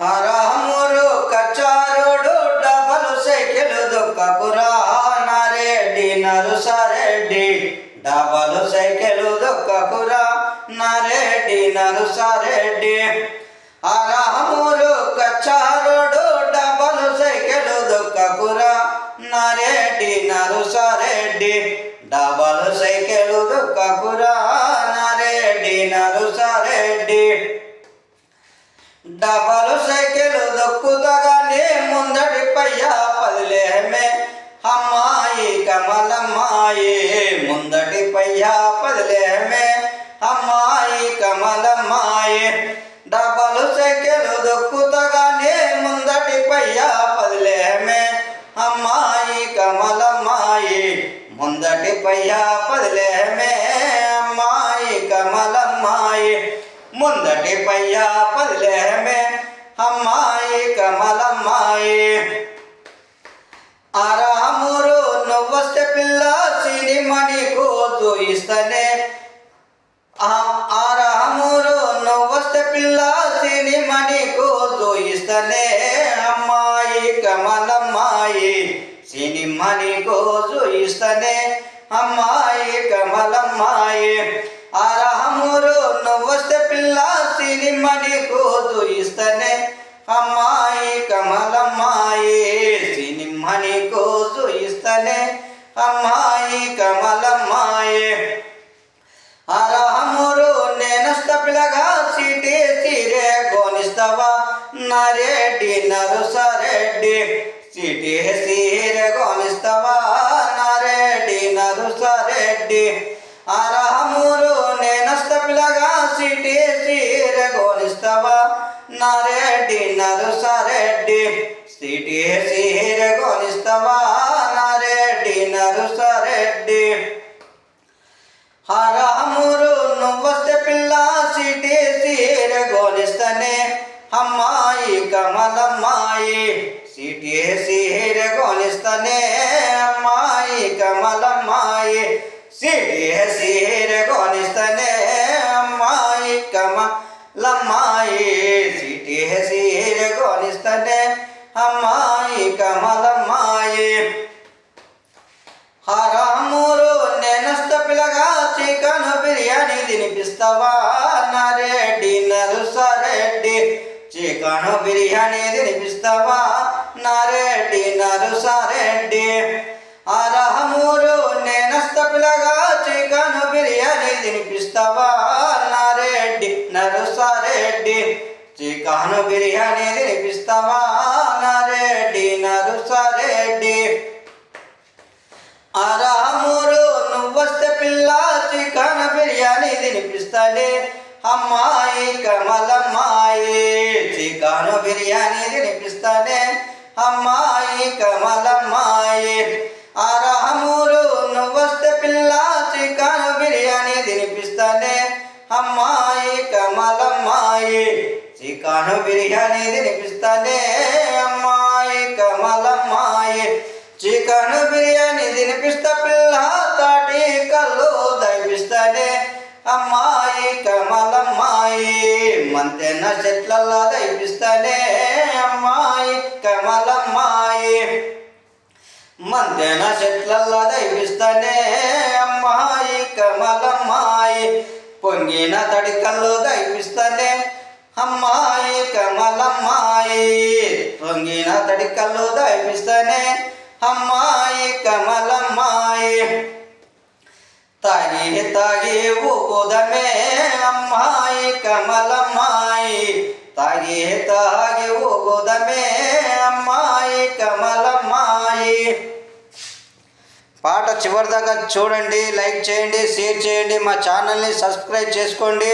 హరహమురు కచారుడు double cycle దుఃఖపురా నరెడ్డి నరుసరెడ్డి. డబలు సైకిల్ దుఃఖపురా నరెడ్డి నరుసరెడ్డి. హరహమురు కచారు డబలు సైకిల్ దొక్కుతగానే ముందడి పయ్యా పదిలేమే అమ్మాయి కమలమ్మాయి ముందటి పయ్యా పదిలేమే అమ్మాయి కమలమ్మాయి డబలు సైకిల్ దొక్కుతగానే ముందటి పయ్యా పదిలేమే అమ్మాయి కమలమ్మాయి ముందటి పయ్యా పదిలేమే అమ్మాయి కమలమ్మాయి ముందటి పయ్యా పదిలేమే అమ్మాయి కమలమ్మాయి ఆరామురు నువ్వస్తే పిల్ల సినిమని కోతు ఇస్తనే ఆరామురు నువ్వస్తే పిల్ల సినిమని కోతు ఇస్తనే అమ్మాయి కమలమ్మాయి సినిమని కోజు ఇస్తనే అమ్మాయి కమలమ్మాయి ఆరామురు నువ్వస్తే పిల్ల సినిమని కోతు ఇస్తనే. అమ్మాయి కమలమ్మాయి సినిమ్మని కోజు ఇస్తనే. అమ్మాయి కమలమ్మాయి. అరహమురు నేనస్త పిల్లగా సీటి సిరే గోనిస్తావా నరెడ్డి నరుసరెడ్డి సీటి సీరే గోనిస్తావా నరెడ్డి నరుసరెడ్డి అరహమురు నేనస్త పిల్లగా సిటీ నరెడ్డి నరుసరెడ్డి సీటి సీరే గోనిస్తావా నరెడ్డి నరుసరెడ్డి హరామురు నువ్వస్తే పిల్ల సిటీ సీర అమ్మాయి కమలమ్మాయి. సిటీ సీర అమ్మాయి కమలమ్మాయి. సిటీ సీర అమ్మాయి కమలమ్మాయి. చేస్తానే అమ్మాయి కమలమ్మాయి. హరామురు నేనస్త పిల్లగా చికెన్ బిర్యానీ తినిపిస్తావా నారెడ్డి నరుసారెడ్డి చికెన్ బిర్యానీ తినిపిస్తావా నారెడ్డి నరుసారెడ్డి అరహమూరు నేనస్త పిల్లగా చికెన్ బిర్యానీ తినిపిస్తావా నారెడ్డి నరుసారెడ్డి చికెన్ బిర్యానీ తినిపిస్తావా నరెడ్డి నరుసరెడ్డి అరామురు నువ్వొస్తే పిల్ల చికెన్ బిర్యానీ తినిపిస్తాడే అమ్మాయి కమలమ్మాయి చికెన్ బిర్యానీ తినిపిస్తానే అమ్మాయి కమలమ్మాయి చికెన్ బిర్యానీ తినిపిస్తానే అమ్మాయి కమలమ్మాయి. చికెన్ బిర్యానీ తినిపిస్తా పిల్ల తాటి కళ్ళు దయపిస్తానే అమ్మాయి కమలమ్మాయి. మంతెన్న చెట్లల్లా దయపిస్తానే అమ్మాయి కమలమ్మాయి. మంతెన చెట్లల్లా దయపిస్తానే అమ్మాయి కమలమ్మాయి. పొంగిన తడి దయపిస్తానే అమ్మాయి కమలమ్మాయి పొంగిన తడి కళ్ళు దైపిస్తానే అమ్మాయి కమలమ్మాయి. తాగి తాగి ఊగుదమే అమ్మాయి కమలమ్మాయి తాగి తాగి ఊగుదమే అమ్మాయి కమలమ్మాయి. పాట చివరిదాకా చూడండి లైక్ చేయండి షేర్ చేయండి మా ఛానల్ని సబ్స్క్రైబ్ చేసుకోండి.